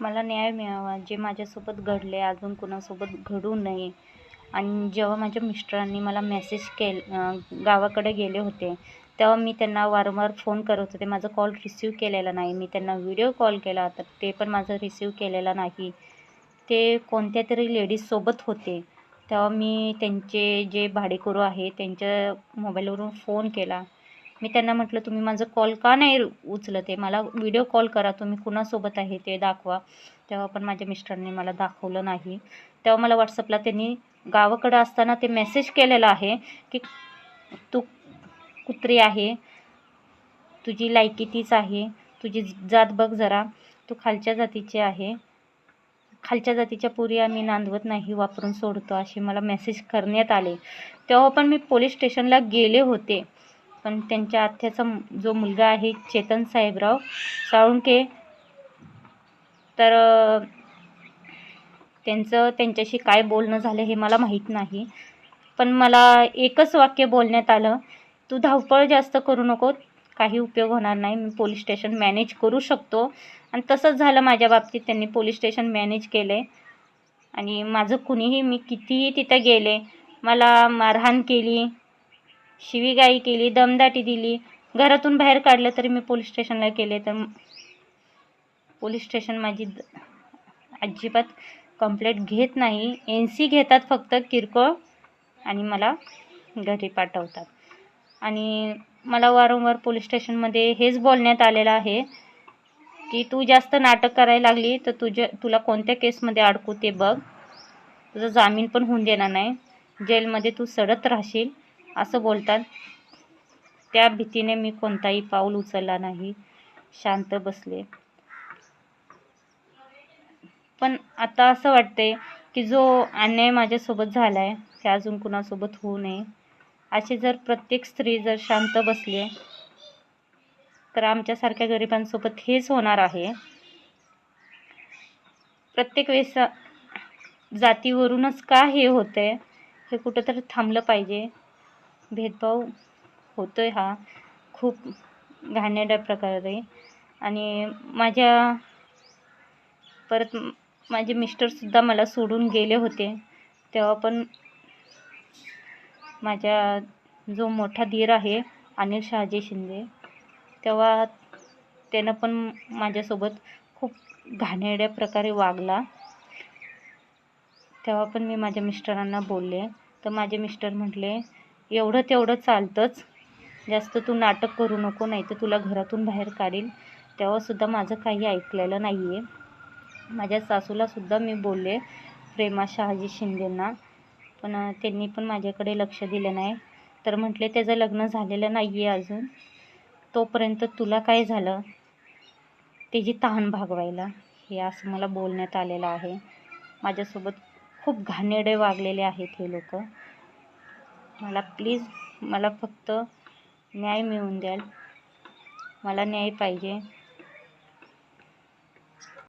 मला न्याय मिळावा जे माझ्यासोबत घडले अजून कुणासोबत घडू नये. आणि जेव्हा माझ्या मिस्टरांनी मला मेसेज केल गावाकडे गेले होते तेव्हा मी त्यांना वारंवार फोन करत होते. माझा कॉल रिसीव केलेला नाही. मी त्यांना व्हिडिओ कॉल केला तर ते पण माझं रिसीव केलेला नाही. ते कोणत्या तरी लेडीजसोबत होते. तेव्हा मी त्यांचे जे भाडेकरू आहे त्यांच्या मोबाईलवरून फोन केला. मी त्यांना म्हटलं तुम्ही माझं कॉल का नाही उचलत आहे? मला व्हिडिओ कॉल करा. तुम्ही कुणासोबत आहे ते दाखवा. तेव्हा पण माझ्या मिस्टरांनी मला दाखवलं नाही. तेव्हा मला व्हॉट्सअपला त्यांनी गावाकडं असताना ते मेसेज केलेला आहे की तू कुत्री आहे. तुझी लायकी तीच आहे? तुझी जात बघ जरा. तू खालच्या जातीची आहे. खालच्या जातीच्या पुरी आम्ही नांदवत नाही वापरून सोडतो असे मला मेसेज करण्यात आले. तेव्हा पण मी पोलीस स्टेशनला गेले होते. पण त्यांच्या आत्याचा जो मुलगा आहे चेतन साहेबराव साळुंके तर त्यांचं त्यांच्याशी काय बोलणं झालं हे मला माहीत नाही. पण मला एकच वाक्य बोलण्यात आलं तू धावपळ जास्त करू नको काही उपयोग होणार नाही मी पोलीस स्टेशन मॅनेज करू शकतो. आणि तसंच झालं माझ्या बाबतीत त्यांनी पोलीस स्टेशन मॅनेज केले आणि माझं कुणीही मी कितीही तिथं गेले मला मारहाण केली शिवीगाई केली दमदाटी दिली. घरातून बाहेर काढलं तरी मी पोलीस स्टेशनला गेले तर पोलीस स्टेशन माझी द- अजिबात कंप्लेंट घेत नाही. एन सी घेतात फक्त किरकोळ आणि मला घरी पाठवतात. आणि मला वारंवार पोलीस स्टेशनमध्ये हेच बोलण्यात आलेलं आहे की तू जास्त नाटक करायला लागली तर तुझ्या तुला कोणत्या केसमध्ये अडकू ते बघ. तुझा जामीन पण होऊन देणार नाही. जेलमध्ये तू सडत राहशील. असं बोलतात. त्या भीतीने मी कोणताही पाऊल उचलला नाही. शांत बसले. पण आता असं वाटतंय की जो अन्याय माझ्यासोबत झाला आहे ते अजून कुणासोबत होऊ नये. असे जर प्रत्येक स्त्री जर शांत बसली तर आमच्यासारख्या गरिबांसोबत हेच होणार आहे. प्रत्येक वेळेस जातीवरूनच का हे होतंय हे कुठंतरी थांबलं पाहिजे. भेदभाव होतो आहे हा. खूप घाणेरड्या प्रकारे आणि माझ्या परत माझे मिस्टरसुद्धा मला सोडून गेले होते. तेव्हा पण माझ्या जो मोठा धीर आहे अनिल शहाजी शिंदे तेव्हा त्यानं पण माझ्यासोबत खूप घाणेरड्या प्रकारे वागला. तेव्हा पण मी माझ्या मिस्टरांना बोलले. तर माझे मिस्टर म्हटले एवढं तेवढं चालतंच. जास्त तू नाटक करू नको नाही तर तुला घरातून बाहेर काढील तेव्हासुद्धा माझं काही ऐकलेलं नाही आहे माझ्या सासूलासुद्धा मी बोलले प्रेमा शहाजी शिंदेंना. पण त्यांनी पण माझ्याकडे लक्ष दिलं नाही. तर म्हटले त्याचं लग्न झालेलं नाही आहे अजून. तोपर्यंत तुला काय झालं? त्याची तहान भागवायला. हे असं मला बोलण्यात आलेलं आहे. माझ्यासोबत खूप घाणेरडे वागलेले आहेत हे लोक. मला प्लीज मला फक्त न्याय मिळवून द्याल. मला न्याय पाहिजे.